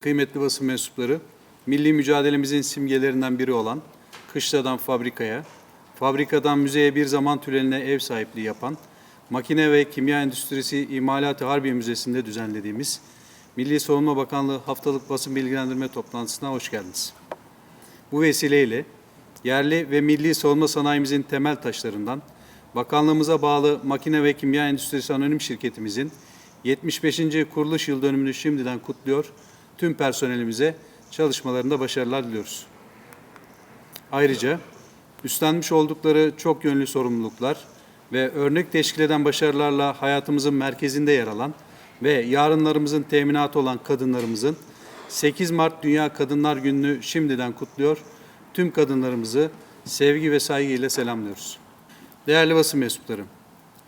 Kıymetli basın mensupları, milli mücadelemizin simgelerinden biri olan kışladan fabrikaya, fabrikadan müzeye bir zaman tüneline ev sahipliği yapan, Makine ve Kimya Endüstrisi İmalatı Harbiye Müzesi'nde düzenlediğimiz Milli Savunma Bakanlığı haftalık basın bilgilendirme toplantısına hoş geldiniz. Bu vesileyle yerli ve milli savunma sanayimizin temel taşlarından bakanlığımıza bağlı Makine ve Kimya Endüstrisi Anonim Şirketimizin 75. kuruluş yıl dönümünü şimdiden kutluyor. Tüm personelimize çalışmalarında başarılar diliyoruz. Ayrıca üstlenmiş oldukları çok yönlü sorumluluklar ve örnek teşkil eden başarılarla hayatımızın merkezinde yer alan ve yarınlarımızın teminatı olan kadınlarımızın 8 Mart Dünya Kadınlar Günü'nü şimdiden kutluyor. Tüm kadınlarımızı sevgi ve saygıyla selamlıyoruz. Değerli basın mensupları,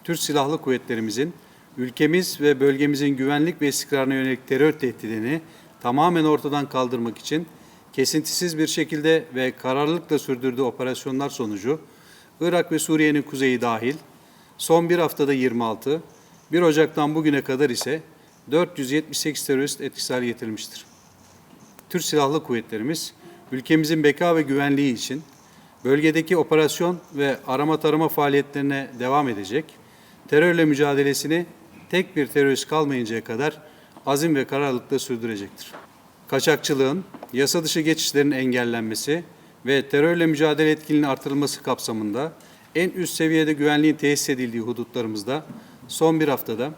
Türk Silahlı Kuvvetlerimizin ülkemiz ve bölgemizin güvenlik ve istikrarına yönelik terör tehdidini tamamen ortadan kaldırmak için kesintisiz bir şekilde ve kararlılıkla sürdürdüğü operasyonlar sonucu Irak ve Suriye'nin kuzeyi dahil son bir haftada 26, 1 Ocak'tan bugüne kadar ise 478 terörist etkisiz hale getirilmiştir. Türk Silahlı Kuvvetlerimiz ülkemizin beka ve güvenliği için bölgedeki operasyon ve arama tarama faaliyetlerine devam edecek, terörle mücadelesini tek bir terörist kalmayıncaya kadar azim ve kararlılıkla sürdürecektir. Kaçakçılığın, yasa dışı geçişlerin engellenmesi ve terörle mücadele etkinliğinin artırılması kapsamında en üst seviyede güvenliğin tesis edildiği hudutlarımızda son bir haftada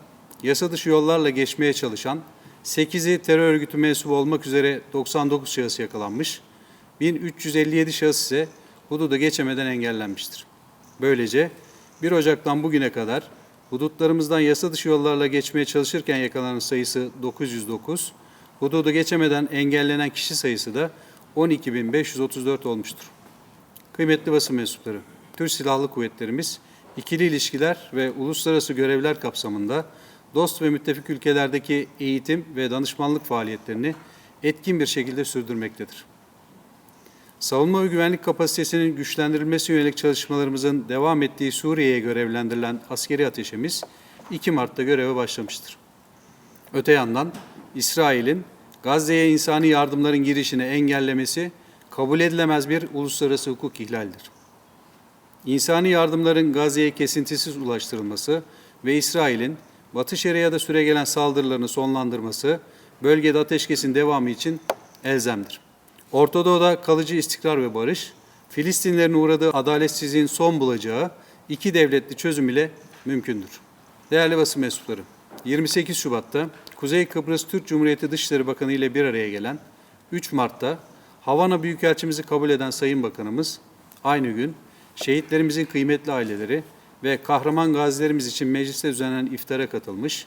yasa dışı yollarla geçmeye çalışan 8'i terör örgütü mensubu olmak üzere 99 şahıs yakalanmış, 1357 şahıs ise hududa geçemeden engellenmiştir. Böylece 1 Ocak'tan bugüne kadar hudutlarımızdan yasa dışı yollarla geçmeye çalışırken yakalanan sayısı 909, hududu geçemeden engellenen kişi sayısı da 12.534 olmuştur. Kıymetli basın mensupları, Türk Silahlı Kuvvetlerimiz ikili ilişkiler ve uluslararası görevler kapsamında dost ve müttefik ülkelerdeki eğitim ve danışmanlık faaliyetlerini etkin bir şekilde sürdürmektedir. Savunma ve güvenlik kapasitesinin güçlendirilmesi yönelik çalışmalarımızın devam ettiği Suriye'ye görevlendirilen askeri ateşimiz 2 Mart'ta göreve başlamıştır. Öte yandan İsrail'in Gazze'ye insani yardımların girişini engellemesi kabul edilemez bir uluslararası hukuk ihlalidir. İnsani yardımların Gazze'ye kesintisiz ulaştırılması ve İsrail'in Batı Şeria'da süregelen saldırılarını sonlandırması bölgede ateşkesin devamı için elzemdir. Orta Doğu'da kalıcı istikrar ve barış, Filistinlerin uğradığı adaletsizliğin son bulacağı iki devletli çözüm ile mümkündür. Değerli basın mensupları, 28 Şubat'ta Kuzey Kıbrıs Türk Cumhuriyeti Dışişleri Bakanı ile bir araya gelen 3 Mart'ta Havana Büyükelçimizi kabul eden Sayın Bakanımız aynı gün şehitlerimizin kıymetli aileleri ve kahraman gazilerimiz için mecliste düzenlenen iftara katılmış,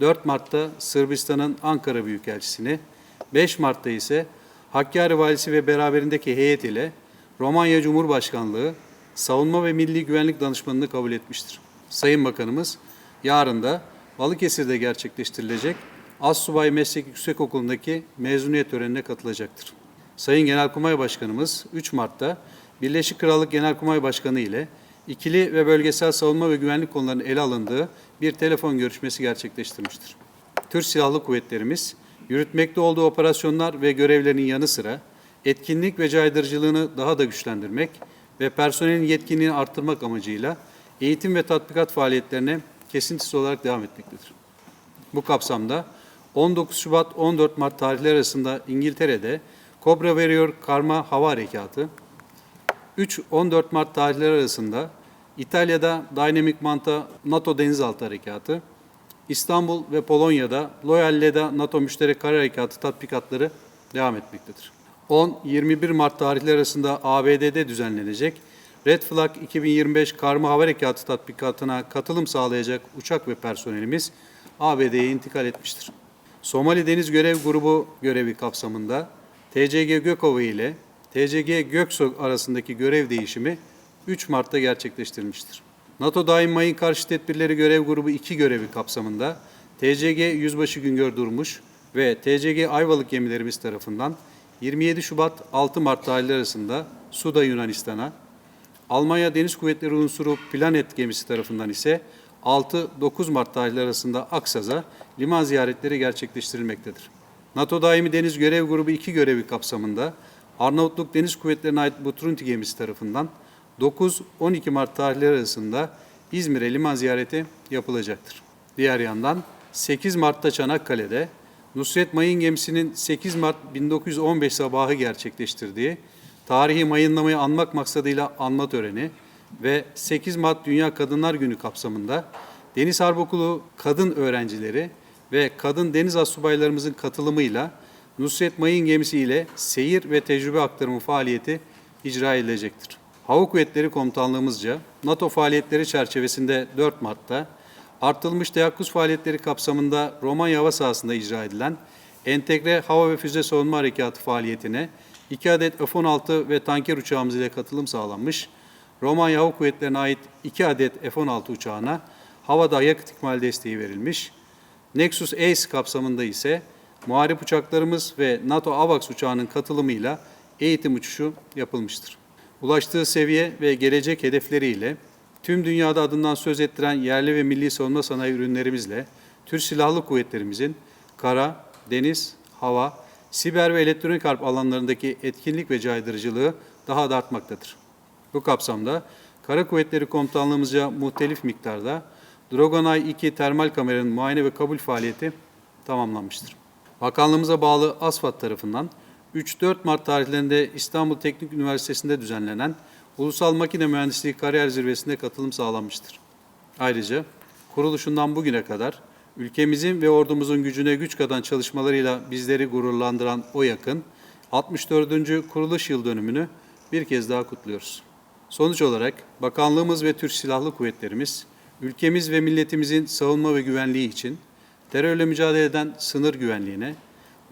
4 Mart'ta Sırbistan'ın Ankara Büyükelçisini, 5 Mart'ta ise Hakkari Valisi ve beraberindeki heyet ile Romanya Cumhurbaşkanlığı Savunma ve Milli Güvenlik Danışmanını kabul etmiştir. Sayın Bakanımız yarın da Balıkesir'de gerçekleştirilecek Assubay Meslek Yüksekokulu'ndaki mezuniyet törenine katılacaktır. Sayın Genelkurmay Başkanımız 3 Mart'ta Birleşik Krallık Genelkurmay Başkanı ile ikili ve bölgesel savunma ve güvenlik konularının ele alındığı bir telefon görüşmesi gerçekleştirmiştir. Türk Silahlı Kuvvetlerimiz yürütmekte olduğu operasyonlar ve görevlerinin yanı sıra etkinlik ve caydırıcılığını daha da güçlendirmek ve personelin yetkinliğini arttırmak amacıyla eğitim ve tatbikat faaliyetlerine kesintisiz olarak devam etmektedir. Bu kapsamda 19 Şubat 14 Mart tarihleri arasında İngiltere'de Cobra Warrior Karma Hava Harekatı, 3-14 Mart tarihleri arasında İtalya'da Dynamic Manta NATO Denizaltı Harekatı, İstanbul ve Polonya'da Loyal NATO Müşterek Kara Harekatı tatbikatları devam etmektedir. 10-21 Mart tarihleri arasında ABD'de düzenlenecek Red Flag 2025 Karma Hava Harekatı tatbikatına katılım sağlayacak uçak ve personelimiz ABD'ye intikal etmiştir. Somali Deniz Görev Grubu görevi kapsamında TCG Gökova ile TCG Göksu arasındaki görev değişimi 3 Mart'ta gerçekleştirilmiştir. NATO Daim Mayın Karşı Tedbirleri Görev Grubu 2 görevi kapsamında TCG Yüzbaşı Güngör Durmuş ve TCG Ayvalık gemilerimiz tarafından 27 Şubat 6 Mart tarihleri arasında Suda Yunanistan'a, Almanya Deniz Kuvvetleri unsuru Planet gemisi tarafından ise 6-9 Mart tarihleri arasında Aksaz'a liman ziyaretleri gerçekleştirilmektedir. NATO Daimi Deniz Görev Grubu 2 görevi kapsamında Arnavutluk Deniz Kuvvetleri'ne ait Butrunti gemisi tarafından 9-12 Mart tarihleri arasında İzmir'e liman ziyareti yapılacaktır. Diğer yandan 8 Mart'ta Çanakkale'de Nusret Mayın gemisinin 8 Mart 1915 sabahı gerçekleştirdiği tarihi mayınlamayı anmak maksadıyla anma töreni ve 8 Mart Dünya Kadınlar Günü kapsamında Deniz Harp Okulu kadın öğrencileri ve kadın deniz astsubaylarımızın katılımıyla Nusret Mayın gemisi ile seyir ve tecrübe aktarımı faaliyeti icra edilecektir. Hava Kuvvetleri Komutanlığımızca NATO faaliyetleri çerçevesinde 4 Mart'ta artılmış teyakkuz faaliyetleri kapsamında Romanya hava sahasında icra edilen entegre hava ve füze savunma harekatı faaliyetine 2 adet F-16 ve tanker uçağımız ile katılım sağlanmış. Romanya Hava Kuvvetleri'ne ait 2 adet F-16 uçağına havada yakıt ikmal desteği verilmiş. Nexus Ace kapsamında ise muharip uçaklarımız ve NATO AVAX uçağının katılımıyla eğitim uçuşu yapılmıştır. Ulaştığı seviye ve gelecek hedefleriyle tüm dünyada adından söz ettiren yerli ve milli savunma sanayi ürünlerimizle Türk Silahlı Kuvvetlerimizin kara, deniz, hava, siber ve elektronik harp alanlarındaki etkinlik ve caydırıcılığı daha da artmaktadır. Bu kapsamda Kara Kuvvetleri Komutanlığımızca muhtelif miktarda Drogonay 2 termal kameranın muayene ve kabul faaliyeti tamamlanmıştır. Bakanlığımıza bağlı ASFAD tarafından 3-4 Mart tarihlerinde İstanbul Teknik Üniversitesi'nde düzenlenen Ulusal Makine Mühendisliği Kariyer Zirvesi'nde katılım sağlanmıştır. Ayrıca kuruluşundan bugüne kadar ülkemizin ve ordumuzun gücüne güç katan çalışmalarıyla bizleri gururlandıran o yakın 64. kuruluş yıl dönümünü bir kez daha kutluyoruz. Sonuç olarak bakanlığımız ve Türk Silahlı Kuvvetlerimiz ülkemiz ve milletimizin savunma ve güvenliği için terörle mücadele eden sınır güvenliğine,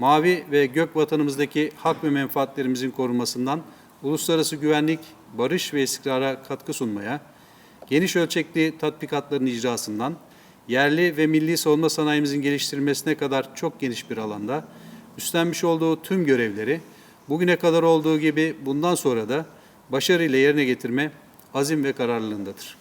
mavi ve gök vatanımızdaki hak ve menfaatlerimizin korunmasından uluslararası güvenlik, barış ve istikrara katkı sunmaya, geniş ölçekli tatbikatların icrasından yerli ve milli savunma sanayimizin geliştirilmesine kadar çok geniş bir alanda üstlenmiş olduğu tüm görevleri bugüne kadar olduğu gibi bundan sonra da başarıyla yerine getirme azim ve kararlılığındadır.